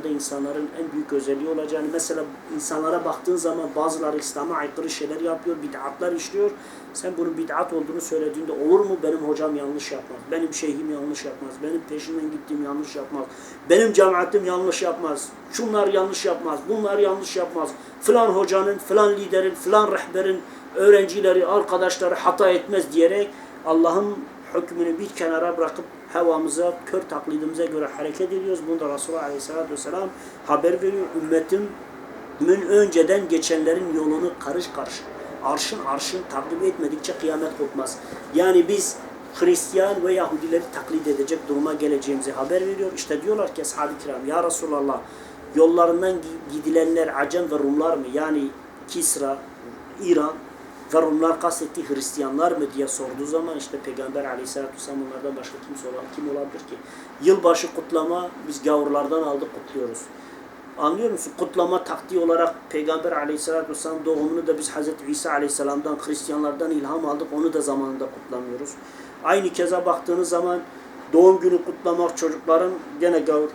zamanda insanların en büyük özelliği olacağını mesela insanlara baktığın zaman bazıları İslam'a aykırı şeyler yapıyor, bid'atlar işliyor. Sen bunun bid'at olduğunu söylediğinde olur mu? Benim hocam yanlış yapmaz. Benim şeyhim yanlış yapmaz. Benim peşinden gittiğim yanlış yapmaz. Benim cemaatim yanlış yapmaz. Şunlar yanlış yapmaz. Bunlar yanlış yapmaz. Filan hocanın, filan liderin, filan rehberin öğrencileri, arkadaşları hata etmez diyerek Allah'ın hükmünü bir kenara bırakıp hevamıza, kör taklidimize göre hareket ediyoruz. Bunu da Resulullah Aleyhisselatü Vesselam haber veriyor. Ümmetimin önceden geçenlerin yolunu karış karış, arşın arşın takip etmedikçe kıyamet kopmaz. Yani biz Hristiyan ve Yahudileri taklit edecek duruma geleceğimizi haber veriyor. İşte diyorlar ki ashab-ı kiram ya Resulallah yollarından gidilenler Acem ve Rumlar mı? Yani Kisra, İran ve Rumlar kastetti Hristiyanlar mı diye sorduğu zaman işte Peygamber aleyhissalatü vesselam onlardan başka kimse olan kim olabilir ki? Yılbaşı kutlama biz gavurlardan aldık kutluyoruz. Anlıyor musun? Kutlama taktiği olarak Peygamber aleyhissalatü vesselam doğumunu da biz Hazreti İsa aleyhisselamdan, Hristiyanlardan ilham aldık. Onu da zamanında kutlamıyoruz. Aynı keza baktığınız zaman doğum günü kutlamak çocukların gene gavur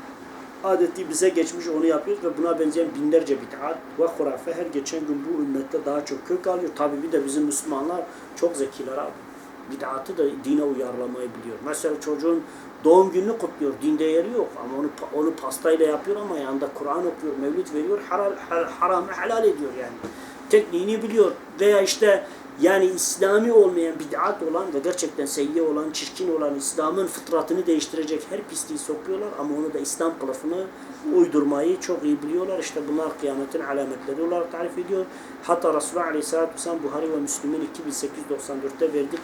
adeti bize geçmiş onu yapıyoruz ve buna benzeyen binlerce bid'at ve hurafe her geçen gün bu ümmette daha çok kök alıyor. Tabi bir de bizim Müslümanlar çok zekiler abi. Bid'atı da dine uyarlamayı biliyor. Mesela çocuğun doğum gününü kutluyor. Dinde yeri yok ama onu onu pastayla yapıyor ama yanında Kur'an okuyor, mevlid veriyor, haram, haramı helal ediyor yani. Tekniğini biliyor veya işte yani İslami olmayan, bid'at olan ve gerçekten seyyi olan, çirkin olan İslam'ın fıtratını değiştirecek her pisliği sokuyorlar ama onu da İslam kılıfını uydurmayı çok iyi biliyorlar. İşte bunlar kıyametin alametleri olarak tarif ediyor. Hatta Resulullah Aleyhisselatü Vesselam Buhari ve Müslüm'ün 2894'te verdik.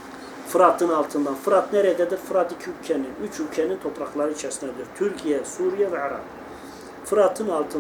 Fırat'ın altından. Fırat nerededir? Fırat iki ülkenin, üç ülkenin toprakları içerisindedir. Türkiye, Suriye ve Irak. Fırat'ın altında